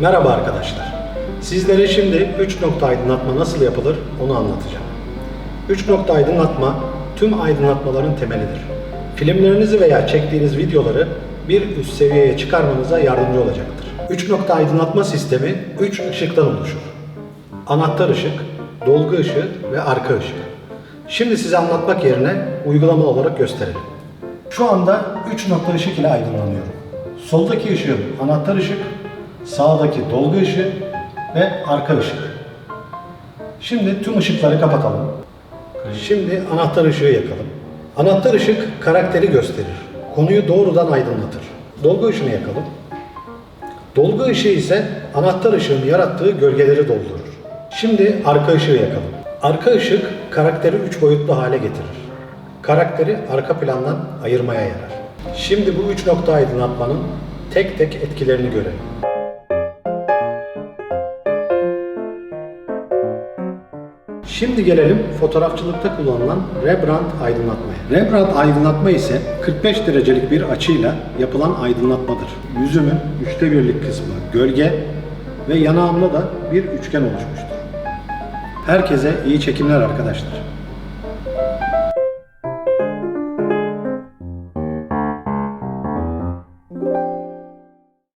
Merhaba arkadaşlar. Sizlere şimdi 3 nokta aydınlatma nasıl yapılır onu anlatacağım. 3 nokta aydınlatma tüm aydınlatmaların temelidir. Filmlerinizi veya çektiğiniz videoları bir üst seviyeye çıkarmanıza yardımcı olacaktır. 3 nokta aydınlatma sistemi 3 ışıktan oluşur. Anahtar ışık, dolgu ışığı ve arka ışık. Şimdi size anlatmak yerine uygulama olarak gösterelim. Şu anda 3 nokta ışık ile aydınlanıyorum. Soldaki ışığım anahtar ışık, sağdaki dolgu ışığı ve arka ışık. Şimdi tüm ışıkları kapatalım. Şimdi anahtar ışığı yakalım. Anahtar ışık karakteri gösterir. Konuyu doğrudan aydınlatır. Dolgu ışığını yakalım. Dolgu ışığı ise anahtar ışığın yarattığı gölgeleri doldurur. Şimdi arka ışığı yakalım. Arka ışık karakteri üç boyutlu hale getirir. Karakteri arka plandan ayırmaya yarar. Şimdi bu üç nokta aydınlatmanın tek tek etkilerini görelim. Şimdi gelelim fotoğrafçılıkta kullanılan Rembrandt aydınlatmaya. Rembrandt aydınlatma ise 45 derecelik bir açıyla yapılan aydınlatmadır. Yüzümün üçte birlik kısmı gölge ve yanağımda da bir üçgen oluşmuştur. Herkese iyi çekimler arkadaşlar.